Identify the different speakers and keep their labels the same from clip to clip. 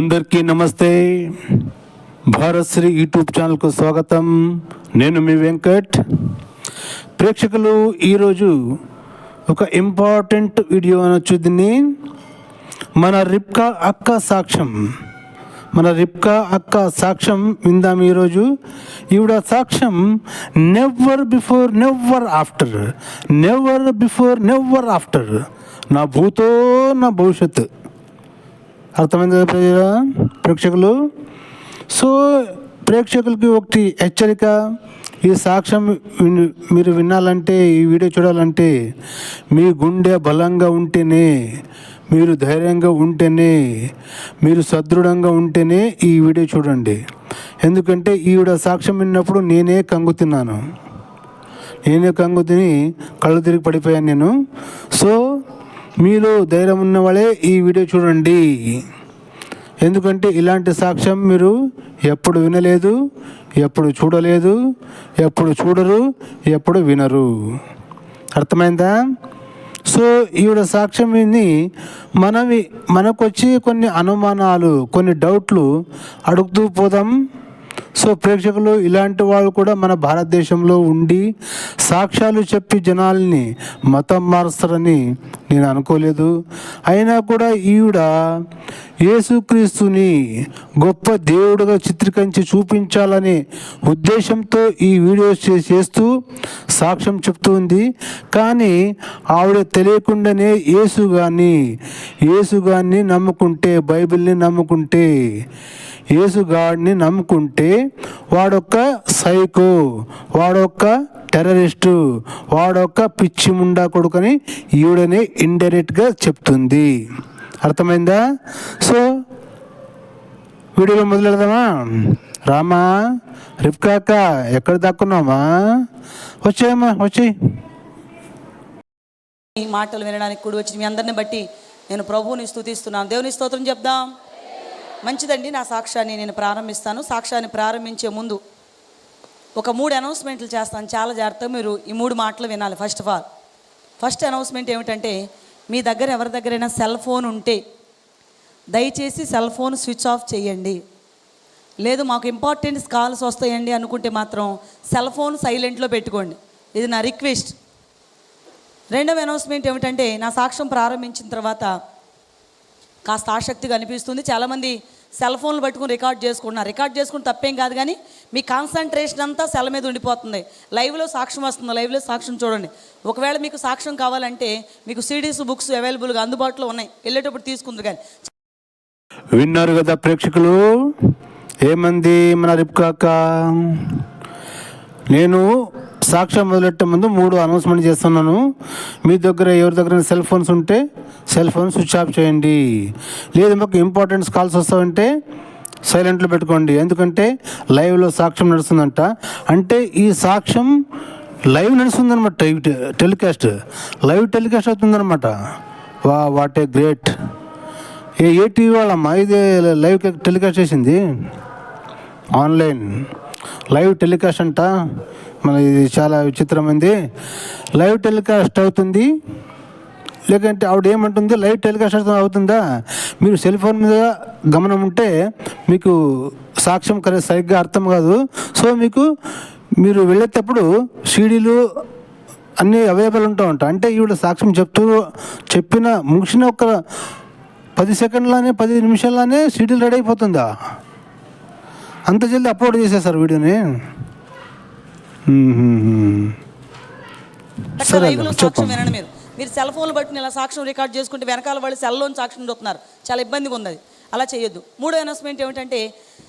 Speaker 1: అందరికీ నమస్తే. భారత్శ్రీ యూట్యూబ్ ఛానల్కు స్వాగతం. నేను మీ వెంకట్. ప్రేక్షకులు ఈరోజు ఒక ఇంపార్టెంట్ వీడియో అనొచ్చు దీన్ని మన రిప్కా అక్క సాక్ష్యం. మన రిప్కా అక్క సాక్ష్యం విందాం ఈరోజు. ఈవిడ సాక్ష్యం never before never after never before never after నా భూతో నా భవిష్యత్తు. అర్థమైంది కదా ప్రజల ప్రేక్షకులు? సో ప్రేక్షకులకి ఒకటి హెచ్చరిక ఈ సాక్ష్యం విన్- మీరు వినాలంటే ఈ వీడియో చూడాలంటే మీ గుండె బలంగా ఉంటేనే మీరు ధైర్యంగా ఉంటేనే మీరు సదృఢంగా ఉంటేనే ఈ వీడియో చూడండి. ఎందుకంటే ఈవిడ సాక్ష్యం విన్నప్పుడు నేనే కంగు తిన్నాను. నేనే కంగు తిని కళ్ళు తిరిగి పడిపోయాను నేను. సో మీరు ధైర్యం ఉన్న వాళ్ళే ఈ వీడియో చూడండి. ఎందుకంటే ఇలాంటి సాక్ష్యం మీరు ఎప్పుడు వినలేదు ఎప్పుడు చూడలేదు ఎప్పుడు చూడరు ఎప్పుడు వినరు. అర్థమైందా? సో ఈవిడ సాక్ష్యం విని మనవి మనకొచ్చి కొన్ని అనుమానాలు కొన్ని డౌట్లు అడుగుతూ పోదాం. సో ప్రేక్షకులు ఇలాంటి వాళ్ళు కూడా మన భారతదేశంలో ఉండి సాక్ష్యాలు చెప్పి జనాల్ని మతం మారుస్తారని నేను అనుకోలేదు. అయినా కూడా ఈవిడ యేసుక్రీస్తుని గొప్ప దేవుడుగా చిత్రీకరించి చూపించాలనే ఉద్దేశంతో ఈ వీడియోస్ చేస్తూ సాక్ష్యం చెప్తూ ఉంది. కానీ ఆవిడ తెలియకుండానే యేసు కానీ యేసు కానీ నమ్ముకుంటే బైబిల్ని నమ్ముకుంటే యేసుగాడిని నమ్ముకుంటే వాడొక్క సైకో వాడొక్క టెర్రరిస్టు వాడొక్క పిచ్చి ముండా కొడుకని ఈవిడనే ఇండైరెక్ట్గా చెప్తుంది. అర్థమైందా? సో వీడియోలో మొదలెడదామా? రామా రిప్కాక ఎక్కడ దాక్కున్నామా వచ్చాయమ్మా వచ్చి
Speaker 2: ఈ మాటలు వినడానికి కూడా వచ్చి మీ అందరిని బట్టి నేను ప్రభువుని స్థుతిస్తున్నాను దేవుని స్తోత్రం చెప్దాం. మంచిదండి నా సాక్ష్యాన్ని నేను ప్రారంభిస్తాను. సాక్ష్యాన్ని ప్రారంభించే ముందు ఒక మూడు అనౌన్స్మెంట్లు చేస్తాను. చాలా జాగ్రత్తగా మీరు ఈ మూడు మాటలు వినాలి. First of all first announcement ఏమిటంటే మీ దగ్గర ఎవరి దగ్గరైనా సెల్ ఫోన్ ఉంటే దయచేసి సెల్ ఫోన్ స్విచ్ ఆఫ్ చేయండి. లేదు మాకు ఇంపార్టెంట్ కాల్స్ వస్తాయండి అనుకుంటే మాత్రం సెల్ ఫోన్ సైలెంట్లో పెట్టుకోండి. ఇది నా రిక్వెస్ట్. రెండవ అనౌన్స్మెంట్ ఏమిటంటే నా సాక్ష్యం ప్రారంభించిన తర్వాత కాస్త ఆసక్తి కనిపిస్తుంది చాలామంది సెల్ ఫోన్లు పట్టుకుని రికార్డ్ చేసుకుంటున్నారు. రికార్డ్ చేసుకుని తప్పేం కాదు కానీ మీ కాన్సన్ట్రేషన్ అంతా సెల్ మీద ఉండిపోతుంది. లైవ్లో సాక్ష్యం వస్తుంది. లైవ్లో సాక్ష్యం చూడండి. ఒకవేళ మీకు సాక్ష్యం కావాలంటే మీకు సిడీస్ బుక్స్ అవైలబుల్గా అందుబాటులో ఉన్నాయి. వెళ్ళేటప్పుడు తీసుకుందరు కానీ.
Speaker 1: విన్నారు కదా ప్రేక్షకులు? ఏమంది మన రిప్కాక నేను సాక్ష్యం మొదలెట్టే ముందు మూడు అనౌన్స్మెంట్ చేస్తున్నాను. మీ దగ్గర ఎవరి దగ్గర సెల్ ఫోన్స్ ఉంటే సెల్ ఫోన్ స్విచ్ ఆఫ్ చేయండి. లేదు మాకు ఇంపార్టెంట్ కాల్స్ వస్తాయంటే సైలెంట్లో పెట్టుకోండి. ఎందుకంటే లైవ్లో సాక్ష్యం నడుస్తుందంట. అంటే ఈ సాక్ష్యం లైవ్ నడుస్తుందన్నమాట ఈ టెలికాస్ట్. లైవ్ టెలికాస్ట్ అవుతుందన్నమాట. Wha what a great. A A TV వాళ్ళమ్మా ఇది లైవ్ టెలికాస్ట్ చేసింది? ఆన్లైన్. లైవ్ టెలికాస్ట్ అంట. మన ఇది చాలా విచిత్రమైంది. లైవ్ టెలికాస్ట్ అవుతుంది. లేకంటే ఆవిడ ఏమంటుంది? లైవ్ టెలికాస్ట్ అవుతు- అవుతుందా? మీరు సెల్ ఫోన్ మీద గమనం ఉంటే మీకు సాక్ష్యం కరెక్ట్ సరిగ్గా అర్థం కాదు. సో మీకు మీరు వెళ్ళేటప్పుడు సీడీలు అన్నీ అవైలబుల్ ఉంటా ఉంటాయి అంటే ఈవిడ సాక్ష్యం చెప్తూ చెప్పిన ముగిసిన ఒక పది సెకండ్లోనే పది నిమిషాల్లోనే సీడీలు రెడీ అయిపోతుందా? అంత జల్దీ అప్లోడ్ చేసేసారు వీడియోని. సరే
Speaker 2: లైవ్లో మీరు సెల్ ఫోన్లు పట్టుకుని ఇలా సాక్ష్యం రికార్డ్ చేసుకుంటే వెనకాల వాళ్ళు సెల్లోని సాక్ష్యం చూస్తున్నారు చాలా ఇబ్బందిగా ఉంది అది అలా చేయొద్దు. మూడో అనౌన్స్మెంట్ ఏమిటంటే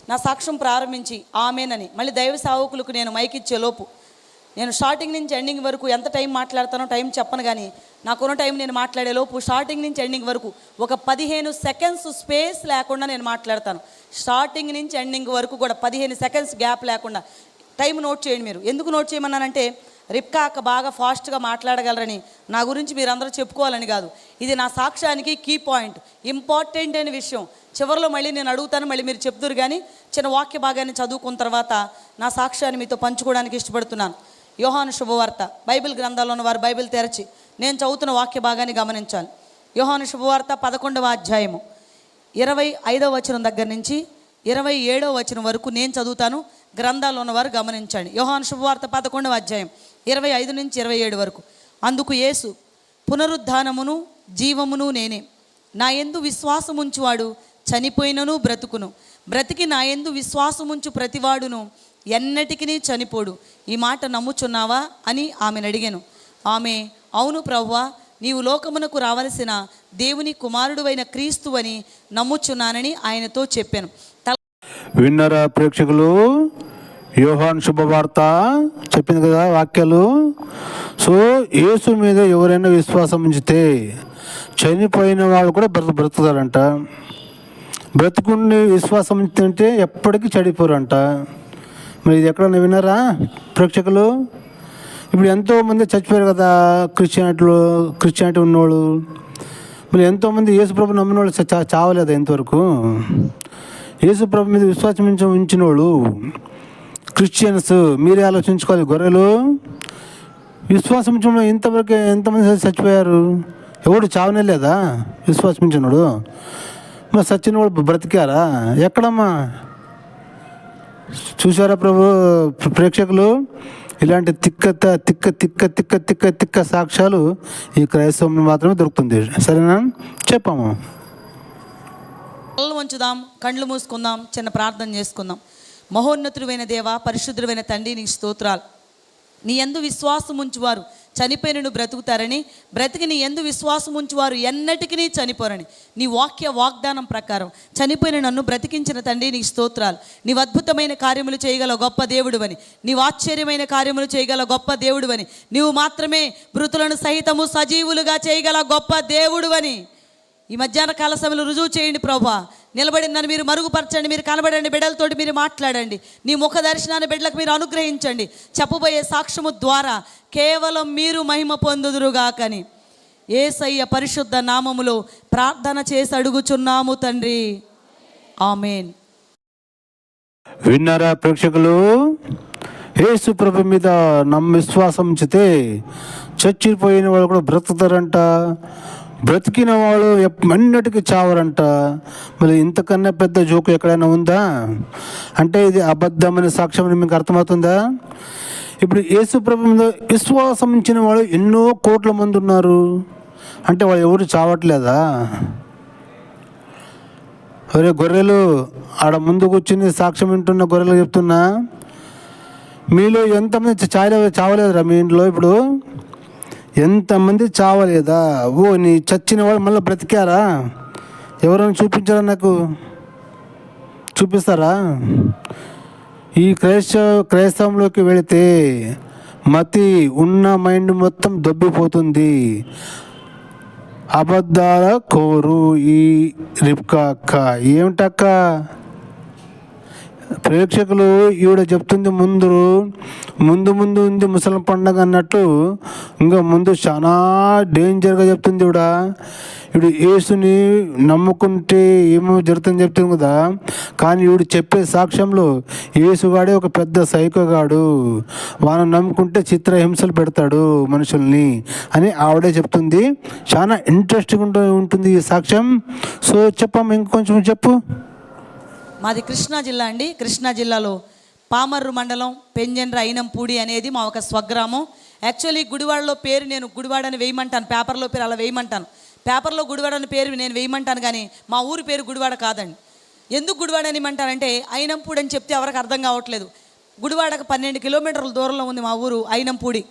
Speaker 2: నా సాక్ష్యం ప్రారంభించి ఆమెనని మళ్ళీ దైవ సావకులకు నేను మైక్ ఇచ్చే లోపు. నేను స్టార్టింగ్ నుంచి ఎండింగ్ వరకు ఎంత టైం మాట్లాడతానో టైం చెప్పను కానీ నాకున్న టైం నేను మాట్లాడే లోపు స్టార్టింగ్ నుంచి ఎండింగ్ వరకు ఒక పదిహేను సెకండ్స్ స్పేస్ లేకుండా నేను మాట్లాడతాను. స్టార్టింగ్ నుంచి ఎండింగ్ వరకు కూడా పదిహేను సెకండ్స్ గ్యాప్ లేకుండా. టైం నోట్ చేయండి మీరు. ఎందుకు నోట్ చేయమన్నానంటే రిప్కా అక్క బాగా ఫాస్ట్గా మాట్లాడగలరని నా గురించి మీరందరూ చెప్పుకోవాలని కాదు. ఇది నా సాక్ష్యానికి కీ పాయింట్. ఇంపార్టెంట్ అయిన విషయం. చివరిలో మళ్ళీ నేను అడుగుతాను మళ్ళీ మీరు చెప్తురు కానీ చిన్న వాక్య భాగాన్ని చదువుకున్న తర్వాత నా సాక్ష్యాన్ని మీతో పంచుకోవడానికి ఇష్టపడుతున్నాను. యోహాను శుభవార్త. బైబిల్ గ్రంథాల్లో ఉన్న వారు బైబిల్ తెరచి నేను చదువుతున్న వాక్య భాగాన్ని గమనించాలి. యోహాను శుభవార్త పదకొండవ అధ్యాయము. ఇరవై ఐదవ వచనం దగ్గర నుంచి ఇరవై ఏడవ వచనం వరకు నేను చదువుతాను గ్రంథాల్లో ఉన్నవారు గమనించండి. యోహాను శుభవార్త పదకొండవ అధ్యాయం. ఇరవై ఐదు నుంచి ఇరవై ఏడు వరకు. అందుకు యేసు పునరుద్ధానమును జీవమును నేనే. నా ఎందు విశ్వాసముంచువాడు చనిపోయినను బ్రతుకును. బ్రతికి నా ఎందు విశ్వాసముంచు ప్రతివాడును ఎన్నటికి చనిపోడు. ఈ మాట నమ్ముచున్నావా అని ఆమెను అడిగాను. ఆమె అవును ప్రవ్వా నీవు లోకమునకు రావలసిన దేవుని కుమారుడువైన క్రీస్తు అని నమ్ముచున్నానని ఆయనతో చెప్పాను.
Speaker 1: విన్నరా ప్రేక్షకులు యోహాన్ శుభవార్త చెప్పింది కదా వాక్యాలు. సో యేసు మీద ఎవరైనా విశ్వాసం ఉంచితే చనిపోయిన వాళ్ళు కూడా బ్రత బ్రతుకుతారంట. బ్రతుకుని విశ్వాసం ఉంచితే ఎప్పటికీ చెడిపోరంట. మరి ఇది ఎక్కడన్నా విన్నారా ప్రేక్షకులు? ఇప్పుడు ఎంతోమంది చచ్చిపోయారు కదా క్రిస్టియానిటీలో క్రిస్టియానిటీ ఉన్నవాళ్ళు మరి ఎంతోమంది యేసుప్రభు నమ్మిన వాళ్ళు చ- చా- చావలేదా ఇంతవరకు? యేసుప్రభు మీద విశ్వాసం ఉంచిన వాళ్ళు క్రిస్టియన్స్ మీరే ఆలోచించుకోవాలి గొర్రెలు. విశ్వాసం ఇంతవరకు ఎంతమంది చచ్చిపోయారు? ఎవడు చావనే లేదా? విశ్వాసించినోడు మరి సచిన వాళ్ళు బ్రతికారా? ఎక్కడమ్మా? చూసారా ప్రభు ప్రేక్షకులు? ఇలాంటి తిక్క తిక్క తిక్క తిక్క తిక్క తిక్క సాక్ష్యాలు ఈ క్రైస్తవం మాత్రమే దొరుకుతుంది. సరేనా? చెప్పాము
Speaker 2: కళ్ళు వంచుదాం కండ్లు మూసుకుందాం చిన్న ప్రార్థన చేసుకుందాం. మహోన్నతుడైన దేవ పరిశుద్ధుడైన తండ్రి నీ స్తోత్రాలు. నీ ఎందు విశ్వాసం ఉంచువారు చనిపోయినను బ్రతుకుతారని బ్రతికి నీ ఎందు విశ్వాసం ఉంచువారు ఎన్నటికీ చనిపోరని. నీ వాక్య వాగ్దానం ప్రకారం చనిపోయిన నన్ను బ్రతికించిన తండ్రి నీ స్తోత్రాలు. నీవు అద్భుతమైన కార్యములు చేయగల గొప్ప దేవుడువని. నీవు ఆశ్చర్యమైన కార్యములు చేయగల గొప్ప దేవుడువని. నీవు మాత్రమే మృతులను సహితము సజీవులుగా చేయగల గొప్ప దేవుడువని. ఈ మధ్యాహ్న కాల సమయంలో రుజువు చేయండి ప్రభా. నిలబడి నన్ను మీరు మరుగుపరచండి మీరు కనబడండి బిడ్డలతోటి మీరు మాట్లాడండి. నీ ముఖ దర్శనాన్ని బిడ్డలకు మీరు అనుగ్రహించండి. చెప్పబోయే సాక్ష్యము ద్వారా కేవలం మీరు మహిమ పొందుదురుగాకని ఏసయ్య పరిశుద్ధ నామములో ప్రార్థన చేసి అడుగుచున్నాము తండ్రి. ఆమెన్.
Speaker 1: విన్నారా ప్రేక్షకులు? యేసు ప్రభు మీద నమ్మ విశ్వాసం ఉంచితే చచ్చిపోయిన వాళ్ళు కూడా బ్రతుకుతారంట. బ్రతికిన వాళ్ళు ఎన్నటికీ చావరంట. మరి ఇంతకన్నా పెద్ద జోకు ఎక్కడైనా ఉందా? అంటే ఇది అబద్ధమైన సాక్ష్యం అని మీకు అర్థమవుతుందా? ఇప్పుడు యేసుప్రభు మీద విశ్వాసం ఉంచిన వాళ్ళు ఎన్నో కోట్ల మంది ఉన్నారు. అంటే వాళ్ళు ఎవరు చావట్లేదా? ఒరే గొర్రెలు ఆడ ముందు కూర్చుని సాక్ష్యం వింటున్న గొర్రెలు చెప్తున్నా. మీలో ఎంతమంది చావలే చావలేదురా మీ ఇంట్లో ఇప్పుడు? ఎంతమంది చావలేదా? ఓ నీ చచ్చిన వాళ్ళు మళ్ళీ బ్రతికారా? ఎవరైనా చూపించారా నాకు? చూపిస్తారా? ఈ క్రైస్తవ క్రైస్తవంలోకి వెళితే మతి ఉన్న మైండ్ మొత్తం దొబ్బిపోతుంది. అబద్ధాల కోరు ఈ రిప్కా అక్క. ఏమిటక్క? ప్రేక్షకులు ఈవిడ చెప్తుంది ముందు ముందు ముందు ఉంది ముసలి పండగ అన్నట్టు ఇంకా ముందు చాలా డేంజర్గా చెప్తుంది ఈవిడ. ఇప్పుడు యేసుని నమ్ముకుంటే ఏమో జరుగుతుందని చెప్తుంది కదా. కానీ ఈవిడ చెప్పే సాక్ష్యంలో యేసుగాడే ఒక పెద్ద సైకోగాడు. వాను నమ్ముకుంటే చిత్రహింసలు పెడతాడు మనుషుల్ని అని ఆవిడే చెప్తుంది. చాలా ఇంట్రెస్టింగ్ ఉంటుంది ఈ సాక్ష్యం. సో చెప్పమ్మా ఇంకొంచెం చెప్పు.
Speaker 2: మాది కృష్ణా జిల్లా అండి. కృష్ణా జిల్లాలో పామర్రు మండలం పెంజండ్ర అయినంపూడి అనేది మా ఒక స్వగ్రామం. యాక్చువల్లీ గుడివాడలో పేరు నేను గుడివాడని వేయమంటాను. పేపర్లో పేరు అలా వేయమంటాను. పేపర్లో గుడివాడ అని పేరు నేను వేయమంటాను కానీ మా ఊరి పేరు గుడివాడ కాదండి. ఎందుకు గుడివాడ అని ఏమంటారంటే అయినంపూడి అని చెప్తే ఎవరికి అర్థం కావట్లేదు. గుడివాడకు పన్నెండు కిలోమీటర్ల దూరంలో ఉంది మా ఊరు అయినంపూడి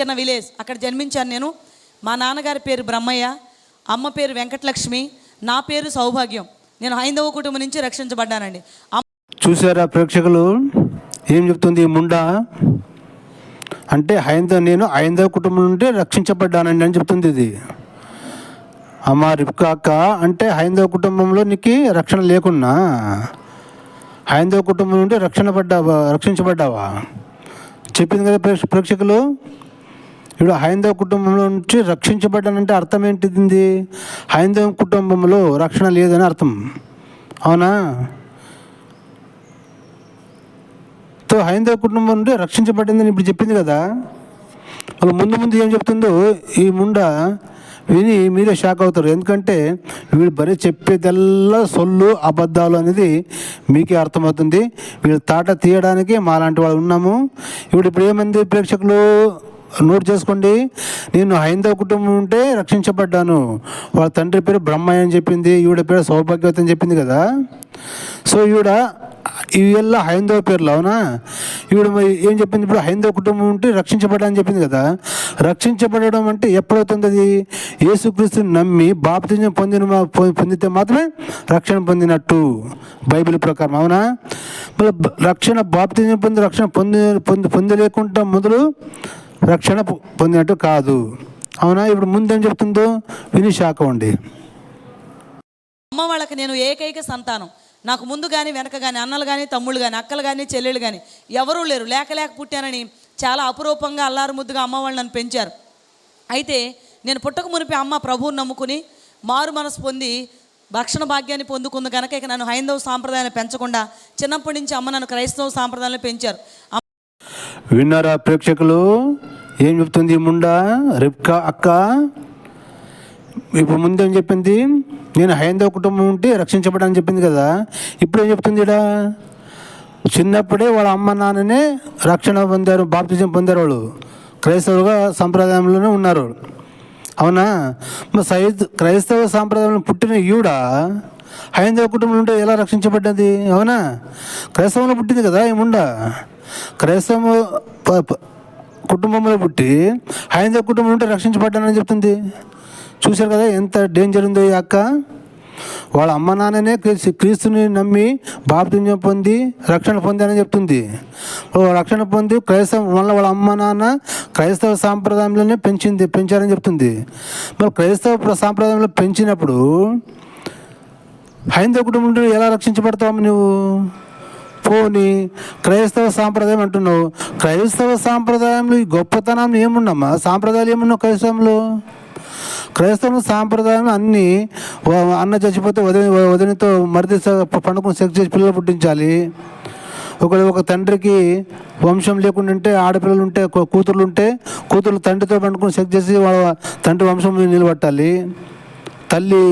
Speaker 2: చిన్న విలేజ్. అక్కడ జన్మించాను నేను. మా నాన్నగారి పేరు బ్రహ్మయ్య. అమ్మ పేరు వెంకటలక్ష్మి. నా పేరు సౌభాగ్యం. నేను హైందవ కుటుంబం నుంచి రక్షించబడ్డానండి.
Speaker 1: చూసారా ప్రేక్షకులు? ఏం చెప్తుంది ముండా? అంటే హైందవ నేను హైందవ కుటుంబం నుండి రక్షించబడ్డానండి అని చెప్తుంది ఇది. అమ్మ రిప్కా అంటే హైందవ కుటుంబంలో నీకు రక్షణ లేకున్నా హైందవ కుటుంబం నుండి రక్షణ పడ్డావా రక్షించబడ్డావా? చెప్పింది కదా ప్రేక్ష ప్రేక్షకులు? ఇప్పుడు హైందవ కుటుంబంలో నుంచి రక్షించబడ్డానంటే అర్థం ఏంటిది? హైందవ కుటుంబంలో రక్షణ లేదని అర్థం. అవునా? సో హైందవ కుటుంబం నుండి రక్షించబడిందని ఇప్పుడు చెప్పింది కదా? వాళ్ళు ముందు ముందు ఏం చెప్తుందో ఈ ముండ విని మీరే షాక్ అవుతారు. ఎందుకంటే వీళ్ళు బరీ చెప్పేదల్లా సొల్లు అబద్ధాలు అనేది మీకే అర్థమవుతుంది. వీళ్ళు తాట తీయడానికి మాలాంటి వాళ్ళు ఉన్నాము. ఇప్పుడు ఇప్పుడు ఏమంది ప్రేక్షకులు? నోట్ చేసుకోండి. నేను హైందవ కుటుంబం ఉంటే రక్షించబడ్డాను. వాళ్ళ తండ్రి పేరు బ్రహ్మయ్య అని చెప్పింది. ఈవిడ పేరు సౌభాగ్యవతి అని చెప్పింది కదా. సో ఈవిడ ఇవెల్లా హైందవ పేర్లు అవునా? ఈవిడ ఏం చెప్పింది? ఇప్పుడు హైందవ కుటుంబం ఉంటే రక్షించబడ్డా అని చెప్పింది కదా. రక్షించబడడం అంటే ఎప్పుడవుతుంది అది యేసుక్రీస్తుని నమ్మి బాప్తిజం పొందిన మా- పొందితే మాత్రమే రక్షణ పొందినట్టు బైబిల్ ప్రకారం అవునా? మళ్ళీ రక్షణ బాప్తిజం పొంది రక్షణ పొంది పొంది పొందలేకుండా మొదలు రక్షణ పొందినట్టు కాదు. అవునా? ఇప్పుడు ముందేం చెప్తుందో విని షాక్ అవ్వండి
Speaker 2: అమ్మ వాళ్ళకి నేను ఏకైక సంతానం. నాకు ముందు కానీ వెనక కానీ అన్నలు కానీ తమ్ముళ్ళు కానీ అక్కలు కానీ చెల్లెళ్ళు కానీ ఎవరూ లేరు. లేక లేక పుట్టానని చాలా అపురూపంగా అల్లారు ముద్దుగా అమ్మ వాళ్ళు నన్ను పెంచారు. అయితే నేను పుట్టక మునిపి అమ్మ ప్రభువుని నమ్ముకుని మారు మనసు పొంది భక్షణ భాగ్యాన్ని పొందుకుంది కనుక ఇక నన్ను హైందవ సాంప్రదాయాన్ని పెంచకుండా చిన్నప్పటి నుంచి అమ్మ నన్ను క్రైస్తవ సాంప్రదాయాన్ని పెంచారు.
Speaker 1: విన్నారా ప్రేక్షకులు? ఏం చెప్తుంది ఈ ముండా? రిప్కా అక్క? ఇప్పుడు ముందేం చెప్పింది? నేను హైందవ కుటుంబం ఉంటే రక్షించబడని చెప్పింది కదా. ఇప్పుడు ఏం చెప్తుంది ఇడా చిన్నప్పుడే వాళ్ళ అమ్మ నాన్ననే రక్షణ పొందారు బాప్తిజం పొందారు వాళ్ళు. క్రైస్తవులుగా సంప్రదాయంలోనే ఉన్నారు. అవునా? మరి సై క్రైస్తవ సాంప్రదాయంలో పుట్టిన ఈవిడ హైందవ కుటుంబంలో ఉంటే ఎలా రక్షించబడ్డది? అవునా? క్రైస్తవంలో పుట్టింది కదా ఏముండా క్రైస్తవ కుటుంబంలో పుట్టి హైందవ కుటుంబం ఉంటే రక్షించబడ్డానని చెప్తుంది. చూశారు కదా ఎంత డేంజర్ ఉందో ఈ అక్క. వాళ్ళ అమ్మ నాన్ననే క్రీస్తుని నమ్మి బాప్తిజం పొంది రక్షణ పొందానని చెప్తుంది. రక్షణ పొంది క్రైస్తవ మళ్ళీ వాళ్ళ అమ్మ నాన్న క్రైస్తవ సాంప్రదాయంలోనే పెంచింది పెంచారని చెప్తుంది. మరి క్రైస్తవ సాంప్రదాయంలో పెంచినప్పుడు హైందవ కుటుంబం నుండి ఎలా రక్షించబడతావు నువ్వు? పోని క్రైస్తవ సాంప్రదాయం అంటున్నావు. క్రైస్తవ సాంప్రదాయంలో ఈ గొప్పతనం ఏముండమ్మా సాంప్రదాయాలు ఏమున్నావు క్రైస్తవంలో క్రైస్తవ సాంప్రదాయం అన్నీ అన్న చచ్చిపోతే వదిన వదినతో మరిది పండుకుని సెక్స్ చేసి పిల్లలు పుట్టించాలి. ఒకడు ఒక తండ్రికి వంశం లేకుండా ఉంటే ఆడపిల్లలు ఉంటే కూతుర్లు ఉంటే కూతుర్లు తండ్రితో పండుకుని సెక్స్ చేసి వాళ్ళ తండ్రి వంశం నిలబట్టాలి. తల్లి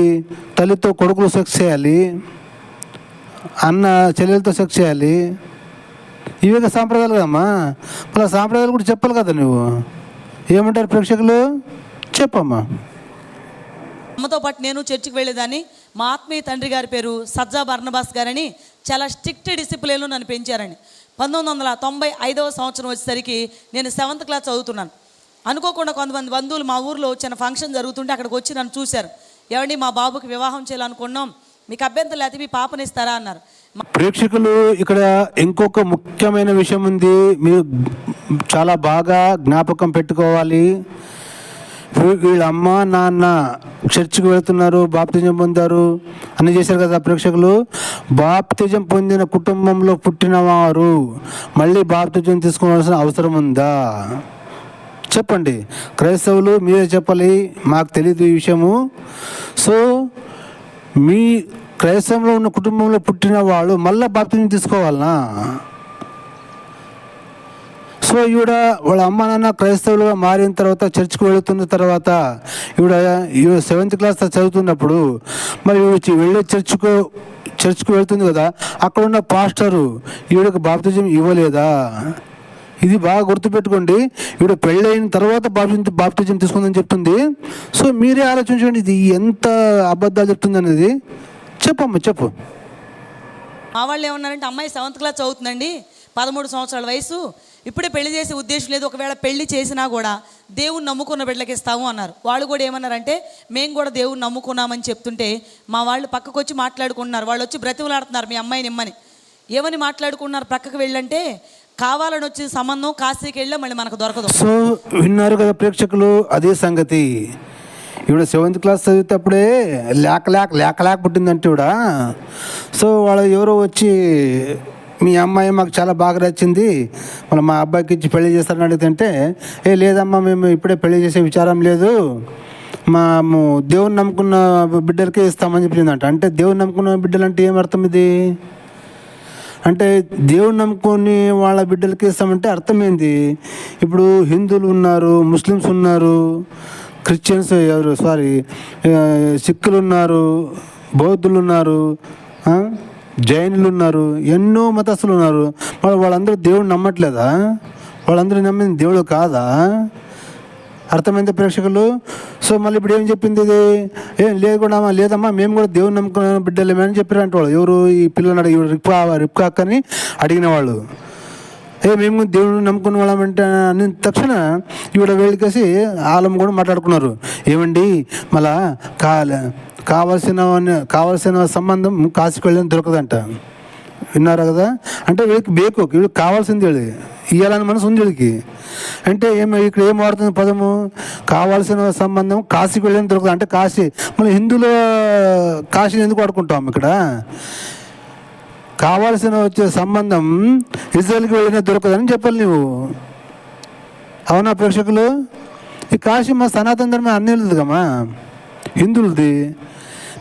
Speaker 1: తల్లితో కొడుకులు సెక్స్ చేయాలి. అన్న చెల్లెలతో సెక్స్ చేయాలి? ఇవే కదా సాంప్రదాయాలు కదమ్మా? మళ్ళీ సాంప్రదాయాలు కూడా చెప్పాలి కదా నువ్వు? ఏమంటారు ప్రేక్షకులు? చెప్పమ్మా.
Speaker 2: అమ్మతో పాటు నేను చర్చికి వెళ్ళేదాన్ని. మా ఆత్మీయ తండ్రి గారి పేరు సజ్జా బర్ణబాస్ గారని చాలా స్ట్రిక్ట్ డిసిప్లిన్లో నన్ను పెంచారని. పంతొమ్మిది వందల తొంభై ఐదవ సంవత్సరం వచ్చేసరికి నేను సెవెంత్ క్లాస్ చదువుతున్నాను. అనుకోకుండా కొంతమంది బంధువులు మా ఊర్లో చిన్న ఫంక్షన్ జరుగుతుంటే అక్కడికి వచ్చి నన్ను చూశారు. ఏమండి మా బాబుకి వివాహం చేయాలనుకున్నాం. మీకు అభ్యంతరం లేకపోతే మీ పాపనిస్తారా అన్నారు.
Speaker 1: ప్రేక్షకులు ఇక్కడ ఇంకొక ముఖ్యమైన విషయం ఉంది. మీరు చాలా బాగా జ్ఞాపకం పెట్టుకోవాలి. వీళ్ళ అమ్మ నాన్న చర్చికి వెళ్తున్నారు బాప్తిజం పొందారు. అని చేశారు కదా ప్రేక్షకులు? బాప్తిజం పొందిన కుటుంబంలో పుట్టినవారు మళ్ళీ బాప్తిజం తీసుకోవాల్సిన అవసరం ఉందా? చెప్పండి. క్రైస్తవులు మీరే చెప్పాలి. మాకు తెలియదు ఈ విషయము. సో మీ క్రైస్తవంలో ఉన్న కుటుంబంలో పుట్టిన వాళ్ళు మళ్ళీ బాప్తిని తీసుకోవాలనా? సో ఈవిడ వాళ్ళ అమ్మ నాన్న క్రైస్తవులుగా మారిన తర్వాత చర్చ్కి వెళుతున్న తర్వాత ఈవిడ ఈవిడ సెవెంత్ క్లాస్ చదువుతున్నప్పుడు మరి ఈవిడ వెళ్ళే చర్చ్కు చర్చ్కు వెళ్తుంది కదా అక్కడ ఉన్న పాస్టరు ఈవిడకి బాప్తిజం ఇవ్వలేదా? ఇది బాగా గుర్తుపెట్టుకోండి. ఈవిడ పెళ్ళైన తర్వాత బాప్తి బాప్తిజం తీసుకుందని చెప్తుంది. సో మీరే ఆలోచించండి ఇది ఎంత అబద్ధాలు చెప్తుంది అనేది. చెప్పమ్మ చెప్పు.
Speaker 2: మా వాళ్ళు ఏమన్నారంటే అమ్మాయి సెవెంత్ క్లాస్ చదువుతుందండి పదమూడు సంవత్సరాల వయసు. ఇప్పుడే పెళ్ళి చేసే ఉద్దేశం లేదు ఒకవేళ పెళ్ళి చేసినా కూడా దేవుని నమ్ముకున్న బిడ్డలకి ఇస్తాము అన్నారు. వాళ్ళు కూడా ఏమన్నారంటే మేము కూడా దేవుని నమ్ముకున్నామని చెప్తుంటే మా వాళ్ళు పక్కకు వచ్చి మాట్లాడుకుంటున్నారు. వాళ్ళు వచ్చి బ్రతిమలాడుతున్నారు మీ అమ్మాయిని ఇమ్మని. ఏమని మాట్లాడుకున్నారు పక్కకు వెళ్ళంటే కావాలని వచ్చి సంబంధం కాశీకి వెళ్ళా మళ్ళీ మనకు దొరకదు.
Speaker 1: సో విన్నారు కదా ప్రేక్షకులు అదే సంగతి. ఇవిడ సెవెంత్ క్లాస్ చదివేటప్పుడే లేక లేక లేక లేక పుట్టిందంటే ఇవిడ సో వాళ్ళు ఎవరో వచ్చి మీ అమ్మాయి మాకు చాలా బాగా నచ్చింది మళ్ళీ మా అబ్బాయికి ఇచ్చి పెళ్ళి చేస్తారని అడిగితే ఏ లేదమ్మా మేము ఇప్పుడే పెళ్ళి చేసే విచారం లేదు. మా దేవుని నమ్ముకున్న బిడ్డలకే ఇస్తామని చెప్పిందంట. అంటే దేవుని నమ్ముకున్న బిడ్డలు అంటే ఏం అర్థం ఇది? అంటే దేవుడు నమ్ముకొని వాళ్ళ బిడ్డలకి ఇస్తామంటే అర్థమైంది. ఇప్పుడు హిందువులు ఉన్నారు ముస్లిమ్స్ ఉన్నారు క్రిస్టియన్స్ ఎవరు సారీ సిక్కులు ఉన్నారు బౌద్ధులు ఉన్నారు జైనులు ఉన్నారు ఎన్నో మతస్థులు ఉన్నారు. మరి వాళ్ళందరూ దేవుడు నమ్మట్లేదా? వాళ్ళందరూ నమ్మింది దేవుడు కాదా? అర్థమైంది ప్రేక్షకులు? సో మళ్ళీ ఇప్పుడు ఏం చెప్పింది ఇది? ఏం లేదు కూడా లేదమ్మా మేము కూడా దేవుని నమ్ముకున్న బిడ్డలేమే అని చెప్పారు వాళ్ళు. ఎవరు ఈ పిల్లలు అడిగి రిప్కా రిప్కా అక్కని అడిగిన వాళ్ళు. ఏ మేము కూడా దేవుడిని నమ్ముకున్న వాళ్ళమంటే అని తక్షణ ఈవిడ వెళ్ళికేసి ఆలం కూడా మాట్లాడుకున్నారు. ఏమండి? మళ్ళా కావాల్సిన కావాల్సిన సంబంధం కాశీకి వెళ్ళని దొరకదంట. విన్నారా కదా? అంటే వీళ్ళకి బేకు వీళ్ళకి కావాల్సింది వీళ్ళి ఇవ్వాలని మనసు ఉంది వీళ్ళకి. అంటే ఏమి ఇక్కడ ఏం వాడుతుంది పదము? కావాల్సిన సంబంధం కాశీకి వెళ్ళిన దొరుకుతుంది అంటే కాశీ మళ్ళీ హిందువులో కాశీని ఎందుకు వాడుకుంటాం ఇక్కడ? కావాల్సిన వచ్చే సంబంధం ఇజ్రాయల్కి వెళ్ళినా దొరకదని చెప్పాలి నువ్వు అవునా ప్రేక్షకులు? ఈ కాశీ మా సనాతన ధర్మం అన్నిలది కమ్మా హిందువులది.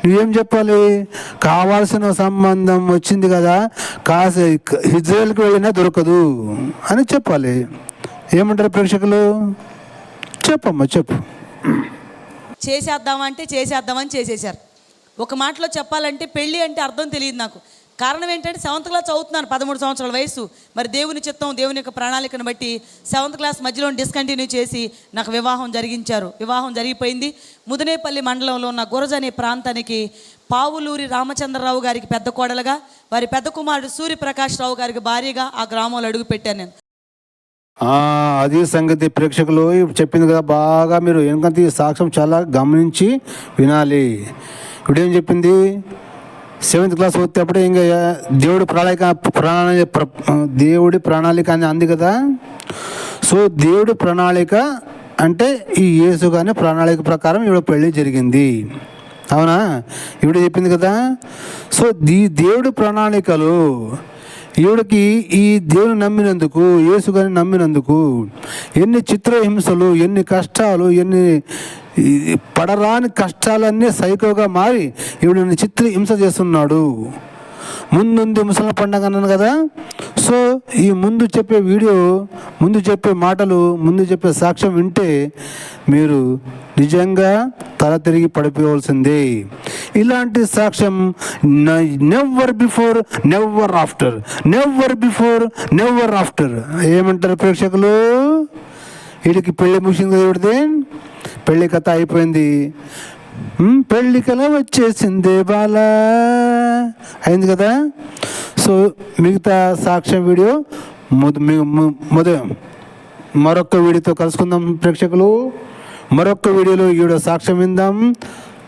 Speaker 1: నువ్వేం చెప్పాలి? కావాల్సిన సంబంధం వచ్చింది కదా కాసే ఇజ్రాయల్కి వెళ్ళినా దొరకదు అని చెప్పాలి. ఏమంటారు ప్రేక్షకులు? చెప్పమ్మా చెప్పు.
Speaker 2: చేసేద్దామంటే చేసేద్దామని చేసేసారు ఒక మాటలో చెప్పాలంటే పెళ్ళి అంటే అర్థం తెలియదు నాకు. కారణం ఏంటంటే సెవెంత్ క్లాస్ చదువుతున్నాను పదమూడు సంవత్సరాల వయసు మరి దేవుని చిత్తం దేవుని యొక్క ప్రణాళికను బట్టి సెవెంత్ క్లాస్ మధ్యలో డిస్కంటిన్యూ చేసి నాకు వివాహం జరిగించారు. వివాహం జరిగిపోయింది. ముదనేపల్లి మండలంలో ఉన్న గురజ అనే ప్రాంతానికి పావులూరి రామచంద్రరావు గారికి పెద్ద కోడలుగా వారి పెద్ద కుమారుడు సూర్యప్రకాష్ రావు గారికి భార్యగా ఆ గ్రామంలో అడుగు పెట్టాను నేను.
Speaker 1: అది సంగతి ప్రేక్షకులు చెప్పింది కదా బాగా మీరు ఎందుకంటే ఈ సాక్ష్యం చాలా గమనించి వినాలి. ఇప్పుడు ఏం చెప్పింది? సెవెంత్ క్లాస్ వచ్చేటప్పుడు ఇంకా దేవుడి ప్రణాళిక ప్రణాళిక ప్ర- దేవుడి ప్రణాళిక అని అంది కదా. సో దేవుడి ప్రణాళిక అంటే ఈ యేసు కానీ ప్రణాళిక ప్రకారం ఇవిడ పెళ్ళి జరిగింది. అవునా? ఇవిడ చెప్పింది కదా. సో దీ దేవుడి ప్రణాళికలు ఈవిడకి ఈ దేవుని నమ్మినందుకు యేసు కానీ నమ్మినందుకు ఎన్ని చిత్రహింసలు ఎన్ని కష్టాలు ఎన్ని పడరాని కష్టాలన్నీ సైకోగా మారి ఈవిడని చిత్ర హింస చేస్తున్నాడు. ముందుంది ముసలి పండగ అన్నాను కదా. సో ఈ ముందు చెప్పే వీడియో ముందు చెప్పే మాటలు ముందు చెప్పే సాక్ష్యం వింటే మీరు నిజంగా తల తిరిగి పడిపోవాల్సిందే. ఇలాంటి సాక్ష్యం never before never after never before never after ఏమంటారు ప్రేక్షకులు? వీడికి పెళ్ళి ముగిసింది పెళ్ళి కథ అయిపోయింది. పెళ్ళి కళ వచ్చేసింది బాల. అయింది కదా? సో మిగతా సాక్ష్యం వీడియో మొద- మరొక వీడియోతో కలుసుకుందాం ప్రేక్షకులు. మరొక వీడియోలో ఈవిడ సాక్ష్యం విందాం.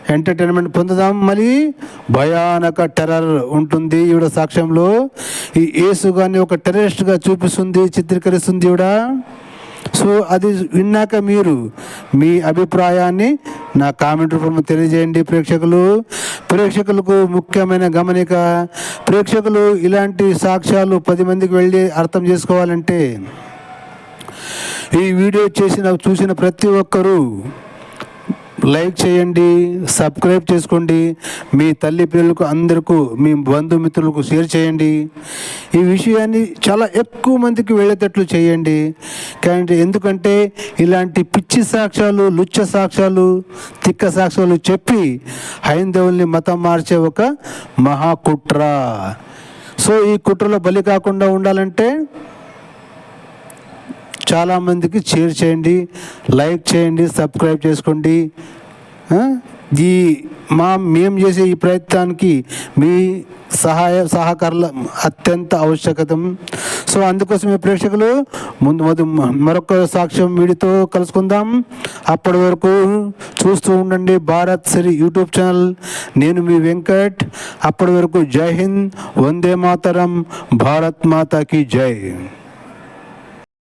Speaker 1: ఎంటర్టైన్మెంట్ పొందుదాం. మళ్ళీ భయానక టెర్రర్ ఉంటుంది ఈవిడ సాక్ష్యంలో. ఈ యేసు ఒక టెర్రరిస్ట్గా చూపిస్తుంది చిత్రీకరిస్తుంది ఈవిడ. సో అది విన్నాక మీరు మీ అభిప్రాయాన్ని నా కామెంట్ రూపంలో తెలియజేయండి ప్రేక్షకులు. ప్రేక్షకులకు ముఖ్యమైన గమనిక ప్రేక్షకులు ఇలాంటి సాక్ష్యాలు పది మందికి వెళ్ళి అర్థం చేసుకోవాలంటే ఈ వీడియో చేసిన చూసిన ప్రతి ఒక్కరూ లైక్ చేయండి సబ్స్క్రైబ్ చేసుకోండి మీ తల్లి పిల్లలకు అందరికీ మీ బంధుమిత్రులకు షేర్ చేయండి. ఈ విషయాన్ని చాలా ఎక్కువ మందికి వెళ్ళేటట్లు చేయండి. కానీ ఎందుకంటే ఇలాంటి పిచ్చి సాక్ష్యాలు లుచ్చ సాక్ష్యాలు తిక్క సాక్ష్యాలు చెప్పి హైందవుల్ని మతం మార్చే ఒక మహాకుట్ర. సో ఈ కుట్రలో బలి కాకుండా ఉండాలంటే చాలామందికి షేర్ చేయండి లైక్ చేయండి సబ్స్క్రైబ్ చేసుకోండి. ఈ మా మేము చేసే ఈ ప్రయత్నానికి మీ సహాయ సహకారాల అత్యంత ఆవశ్యకతం. సో అందుకోసమే ప్రేక్షకులు ముందు మొదటి మరొక సాక్ష్యం వీడితో కలుసుకుందాం. అప్పటి వరకు చూస్తూ ఉండండి భారత్ శ్రీ యూట్యూబ్ ఛానల్. నేను మీ వెంకట్. అప్పటి వరకు జై హింద్ వందే మాతరం భారత్ మాతాకి జై.